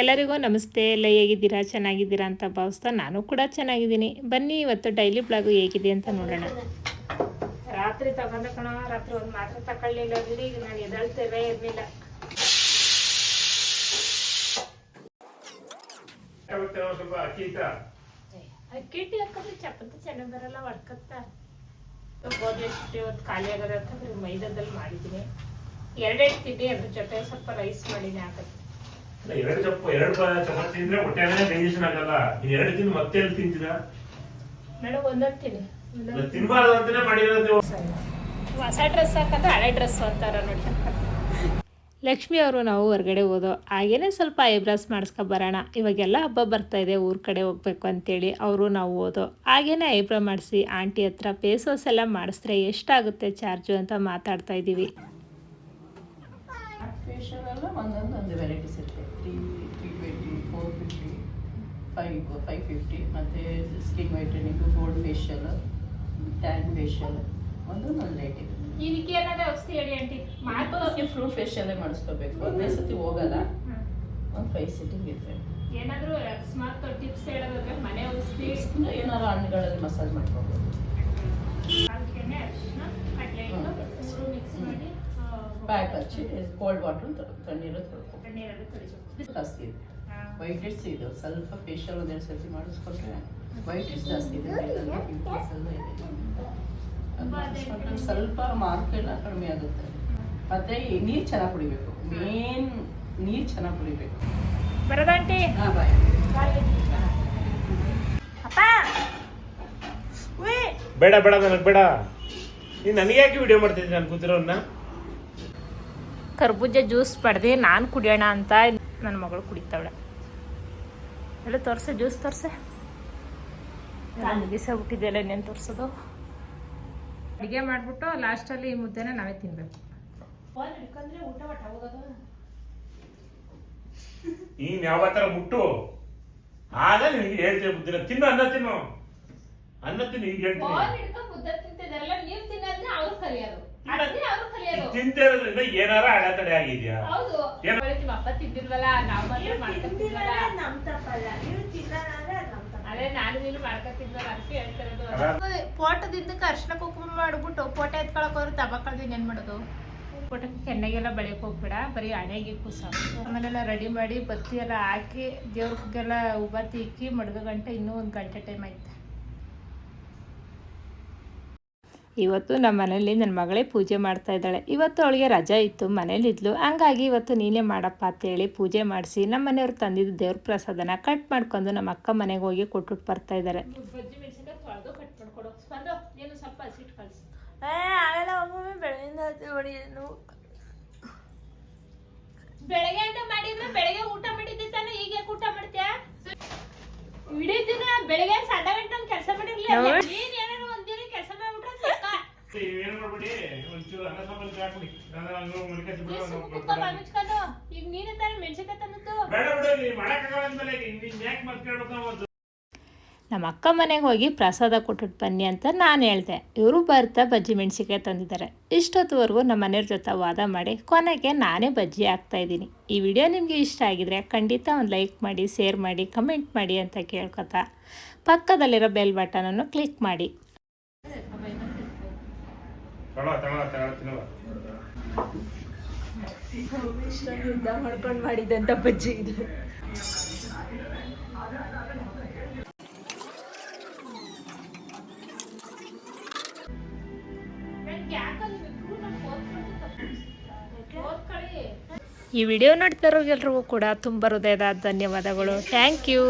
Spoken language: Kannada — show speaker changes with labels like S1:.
S1: ಎಲ್ಲರಿಗೂ ನಮಸ್ತೆ. ಎಲ್ಲ ಹೇಗಿದ್ದೀರಾ? ಚೆನ್ನಾಗಿದ್ದೀರಾ ಅಂತ ಭಾವಿಸ್ತಾ ನಾನು ಕೂಡ ಚೆನ್ನಾಗಿದ್ದೀನಿ. ಬನ್ನಿ ಇವತ್ತು ಡೈಲಿ ಬ್ಲಾಗು ಹೇಗಿದೆ ಅಂತ ನೋಡೋಣ. ರಾತ್ರಿ ತಗೊಂಡ ಕಣ ರಾತ್ರಿ ಒಂದು ಮಾತ್ರ ತಗೊಳ್ಳಿಲ್ಲ ಈಗ ನಾನು ಎದಳ್ತೇವೆ ಇರಲಿಲ್ಲ.
S2: ಅಕ್ಕಿ
S1: ಹಾಕಿದ್ರೆ ಚಪಾತಿ ಚೆನ್ನಾಗಿ ಬರಲ್ಲ ಒಡ್ಕತ್ತ. ಗೋಧಿ ಹಿಟ್ಟು ಇವತ್ತು ಖಾಲಿ ಆಗದ ಅಂತಂದ್ರೆ ಮೈದಾದಲ್ಲಿ ಮಾಡಿದ್ದೀನಿ. ಎರಡೆರಡು ತಿಂಡಿ ಅದ್ರ ಜೊತೆ ಸ್ವಲ್ಪ ರೈಸ್ ಮಾಡಿನಿ ಹಾಕತ್ತೆ
S2: ಎರಡು ಚಪ್ಪ ಎರಡು ಚಪಾತಿ ತಿಂದ್ರೆ ಹೊಟ್ಟೆ ಡೈಜೆಷನ್ ಆಗಲ್ಲ? ನೀನ್ ಎರಡು ತಿಂದು ಮತ್ತೆ ಎಲ್ಲಿ ತಿಂತೀರ?
S1: ಮೇಡಮ್
S2: ತಿನ್ಬಾರ್ದು ಅಂತಾನೆ ಮಾಡಿರೋದು
S1: ಹೊಸ ಡ್ರೆಸ್ ಹಾಕಂದ್ರೆ ಹಳೆ ಡ್ರೆಸ್ ಅಂತಾರ ನೋಡಿ. ಲಕ್ಷ್ಮಿ ಅವರು ನಾವು ಹೊರಗಡೆ ಹೋದೋ ಹಾಗೇನೆ ಸ್ವಲ್ಪ ಐಬ್ರಾಸ್ ಮಾಡಿಸ್ಕೊ ಬರೋಣ. ಇವಾಗೆಲ್ಲ ಹಬ್ಬ ಬರ್ತಾ ಇದೆ ಊರ ಕಡೆ ಹೋಗ್ಬೇಕು ಅಂತೇಳಿ ಅವರು ನಾವು ಓದೋ ಹಾಗೇನೆ ಐಬ್ರೋ ಮಾಡಿಸಿ ಆಂಟಿ ಹತ್ರ ಪೇಸೋಸ್ ಎಲ್ಲ ಮಾಡಿಸ್ರೆ ಎಷ್ಟಾಗುತ್ತೆ ಚಾರ್ಜು ಅಂತ ಮಾತಾಡ್ತಾ ಇದ್ದೀವಿ.
S3: ಫೇಶಿಯಲ್ ಎಲ್ಲ ಒಂದೊಂದು ಒಂದು ವೆರೈಟೀಸ್ ಇರುತ್ತೆ. Three three twenty four fifty five five fifty ಮತ್ತು skin whitening gold facial tan facial ಒಂದೊಂದು ಒಂದು ರೇಟ್ ಇದೆ
S1: ಇದಕ್ಕೆ ಏನಾದ್ರು ಔಷಧಿ ಹೇಳಿ ಆಂಟಿ?
S3: ಅದಕ್ಕೆ ಫ್ರೂಟ್ ಫೇಶಿಯಲ್ಲೇ ಮಾಡಿಸ್ಕೋಬೇಕು. ಒಂದೇ ಸತಿ ಹೋಗಲ್ಲ. ಒಂದು ಫೈವ್ ಸಿಟಿಂಗ್ ಇರುತ್ತೆ
S1: ಏನಾದರೂ ಸ್ಮಾರ್ಟ್ ಟಿಪ್ಸ್ ಹೇಳೋದಾದ್ರೆ ಮನೆ ಔಷಧಿ
S3: ಏನಾದ್ರು ಹಣ್ಣುಗಳಲ್ಲಿ ಮಸಾಜ್ ಮಾಡ್ಕೋಬೋದು.
S1: ಮಿಕ್ಸ್ ಮಾಡಿ.
S3: ಪ್ಯಾಕ್ ಹಚ್ಚಿ ಕೋಲ್ಡ್ ವಾಟ್ರ್ ತಣ್ಣೀರು ಜಾಸ್ತಿ ಇದೆ. ವೈಟ್ ಹೆಡ್ಸ್ ಇದು ಸ್ವಲ್ಪ ಫೇಶಿಯಲ್ ಒಂದೆರಡು ಸರ್ತಿ ಮಾಡಿಸ್ಕೊಂಡ್ರೆ ವೈಟ್ ಹೆಡ್ಸ್ ಜಾಸ್ತಿ ಇದೆ. ಇದೆ. ಸ್ವಲ್ಪ ಮಾರ್ಕ್ ಎಲ್ಲ ಕಡಿಮೆ ಆಗುತ್ತೆ. ಮತ್ತೆ ನೀರು ಚೆನ್ನಾಗಿ ಕುಡಿಬೇಕು. ಮೇನ್ ನೀರು ಚೆನ್ನಾಗಿ ಕುಡಿಬೇಕು.
S1: ಬರದಂಟಿ
S3: ಹಾಂ ಬಾಯ್
S1: ಅಪ್ಪ!
S2: ಬೇಡ ಬೇಡ ನನಗೆ ಬೇಡ. ನೀನು ನನಗೆ ಯಾಕೆ ವಿಡಿಯೋ ಮಾಡ್ತಿದ್ದೀನಿ ನಾನು ಕೂತಿರೋನ್ನ
S1: ಕರ್ಬೂಜ ಜ್ಯೂಸ್ ಪಡೆದು ನಾನು ಕುಡಿಯೋಣ ಅಂತ ನನ್ನ ಮಗಳು ಕುಡಿತಾವಳೆ. ಎಲ್ಲ ತೋರ್ಸ ಜ್ಯೂಸ್ ತೋರ್ಸೆ. ನಾನು ಬಿಸ ಬಿಟ್ಟಿದ್ದೆಲ್ಲ ಇನ್ನೇನು ತೋರಿಸೋದು? ಅಡುಗೆ ಮಾಡಿಬಿಟ್ಟು ಲಾಸ್ಟಲ್ಲಿ ಈ ಮುದ್ದೆನ ನಾವೇ ತಿನ್ಬೇಕು. ನೀನು ಒಟ್ಟ ಹೋಗೋದು.
S2: ನೀನ್ ಯಾವ ಥರ ಮುಟ್ಟು? ಆಗ ನಿನಗೆ ಹೇಳ್ತೀನಿ ಮುದ್ದಿನ. ತಿನ್ನು ಅನ್ನ ತಿನ್ನು. ಅನ್ನ ತಿನ್ನು ಈಗ ಹೇಳ್ತೀನಿ.
S1: ಹಿಡ್ಕೊಂಡು ಮುದ್ದೆ ತಿಂತಿದಾರಲ್ಲ ನೀವು ತಿನ್ನೋದನ್ನ ಅವ್ರು ಕಲಿಯೋದು ಅದನ್ನೇ ಅವ್ರು ಕಲಿಯೋದು
S2: ತಿಂತಾ ಇರೋದ್ರಿಂದ ಏನಾರ ಅಡೆತಡೆ ಆಗಿದ್ಯಾ?
S1: ಹೌದು.
S2: ಏನು?
S1: ನಿಮ್ಮ ಅಪ್ಪ ತಿಂದಿಲ್ವಲ್ಲ ನಾವು ಮಾತ್ರ ಮಾಡ್ಕೊತಿದ್ವಲ್ಲ ಅದೇ ನಾನು ನೀನು ಮಾಡ್ಕೊತಿದ್ವಲ್ಲ ಅದಕ್ಕೆ ಹೇಳ್ತಿರೋದು. ಪೋಟದಿಂದ ಅರ್ಶಿನ ಕುಕುಮ ಮಾಡ್ಬಿಟ್ಟು ಫೋಟೋ ಎತ್ಕೊಳಕ್ ಹೋದ್ರೆ ದಬ್ಬ ಕಳ್ದು ಏನ್ ಮಾಡೋದು? ಫೋಟೋಕ್ಕೆ ಕೆನ್ನೆಗೆಲ್ಲ ಬಳಿಯಕ್ಕೆ ಹೋಗ್ಬೇಡ ಬರೀ ಹಣೆಗೆ ಕುಸ. ಆಮೇಲೆಲ್ಲ ರೆಡಿ ಮಾಡಿ ಬತ್ತಿ ಎಲ್ಲ ಹಾಕಿ ದೇವ್ರಿಗೆಲ್ಲ ಉಬತ್ತಿ ಇಕ್ಕಿ ಮಡ್ಗ ಗಂಟೆ ಇನ್ನೂ ಒಂದು ಗಂಟೆ ಟೈಮ್ ಐತೆ ಇವತ್ತು ನಮ್ಮ ಮನೇಲಿ ನನ್ನ ಮಗಳೇ ಪೂಜೆ ಮಾಡ್ತಾ ಇದ್ದಾಳೆ. ಇವತ್ತು ಅವಳಿಗೆ ರಜಾ ಇತ್ತು ಮನೇಲಿದ್ಲು ಹಂಗಾಗಿ ಇವತ್ತು ನೀನೇ ಮಾಡಪ್ಪ ಅಂತೇಳಿ ಪೂಜೆ ಮಾಡಿಸಿ ನಮ್ಮ ಮನೆಯವ್ರು ತಂದಿದ್ದು ದೇವ್ರ ಪ್ರಸಾದನ ಕಟ್ ಮಾಡ್ಕೊಂಡು ನಮ್ಮ ಅಕ್ಕ ಮನೆಗೆ ಹೋಗಿ ಕೊಟ್ಬಿಟ್ಟು ಬರ್ತಾ ಇದ್ದಾರೆ. ಬೆಳಗ್ಗೆ ಅಂತ ಮಾಡಿದ್ರೆ ಬೆಳಗ್ಗೆ ಊಟ ಮಾಡಿದ್ದೆ ತಾನೆ ಈಗ ಊಟ ಮಾಡ್ತೀಯಾ? ಇಡೀ ದಿನ ಬೆಳಗ್ಗೆ ಸಣ್ಣ ಗಂಟೆ ಕೆಲಸ ಮಾಡಿರ್ಲಿಲ್ಲ ನೀನ್ ಏನಾದ್ರು ಒಂದಿನ ಕೆಲಸ ಮಾಡ್ಬಿಟ್ರೆ ಲೆಕ್ಕ.
S2: ಏನು ಮಾಡ್ಬಿಡಿ. ಒಂಚೂರು ಅನ್ನ ಸಾಂಬಾರು ಹಾಕ್ಬಿಡಿ. ನಾನು ಹಂಗೆ ಮಲ್ಕೊಂಡ್
S1: ನೀ
S2: ಬಿಡು,
S1: ಸುಮ್ನೆ
S2: ನಾನು
S1: ಕುತ್ಕೊ ಬಾ ಮುಚ್ಕೊಂಡು. ಈಗ ನೀನೇ ತಾನೇ ಮೆಣಸಿನ್ಕಾಯಿ ತಂದದ್ದು.
S2: ಬೇಡ ಬಿಡು ನೀನ್ ಮಾಡಕ್ಕಾಗಲ್ಲ ಅಂದ್ಮೇಲೆ ನೀನ್ ಯಾಕೆ ಮತ್ತೆ ಕೇಳ್ಬೇಕು ನಾವು
S1: ನಮ್ಮ ಅಕ್ಕ ಮನೆಗೆ ಹೋಗಿ ಪ್ರಸಾದ ಕೊಟ್ಬಿಟ್ಟು ಬನ್ನಿ ಅಂತ ನಾನು ಹೇಳ್ದೆ. ಇವರು ಬರ್ತಾ ಬಜ್ಜಿ ಮೆಣಸಿನ್ಕಾಯಿ ತಂದಿದ್ದಾರೆ. ಇಷ್ಟೊತ್ತುವರೆಗೂ ನಮ್ಮ ಮನೆಯವ್ರ ಜೊತೆ ವಾದ ಮಾಡಿ ಕೊನೆಗೆ ನಾನೇ ಬಜ್ಜಿ ಹಾಕ್ತಾ ಇದ್ದೀನಿ. ಈ ವಿಡಿಯೋ ನಿಮಗೆ ಇಷ್ಟ ಆಗಿದ್ರೆ ಖಂಡಿತ ಒಂದು ಲೈಕ್ ಮಾಡಿ ಶೇರ್ ಮಾಡಿ ಕಮೆಂಟ್ ಮಾಡಿ ಅಂತ ಕೇಳ್ಕೊತಾ ಪಕ್ಕದಲ್ಲಿರೋ ಬೆಲ್ ಬಟನನ್ನು ಕ್ಲಿಕ್ ಮಾಡಿ.
S2: ತಗೊಳ ತಳ ತಳ ತಿನ್ನುವ.
S1: ಮಾಡ್ಕೊಂಡು ಮಾಡಿದಂತ ಬಜ್ಜಿ ಇದು. ಈ ವಿಡಿಯೋ ನೋಡ್ತಿರೋಗೆಲ್ರಿಗೂ ಕೂಡ ತುಂಬ ಹೃದಯದ ಧನ್ಯವಾದಗಳು. Thank you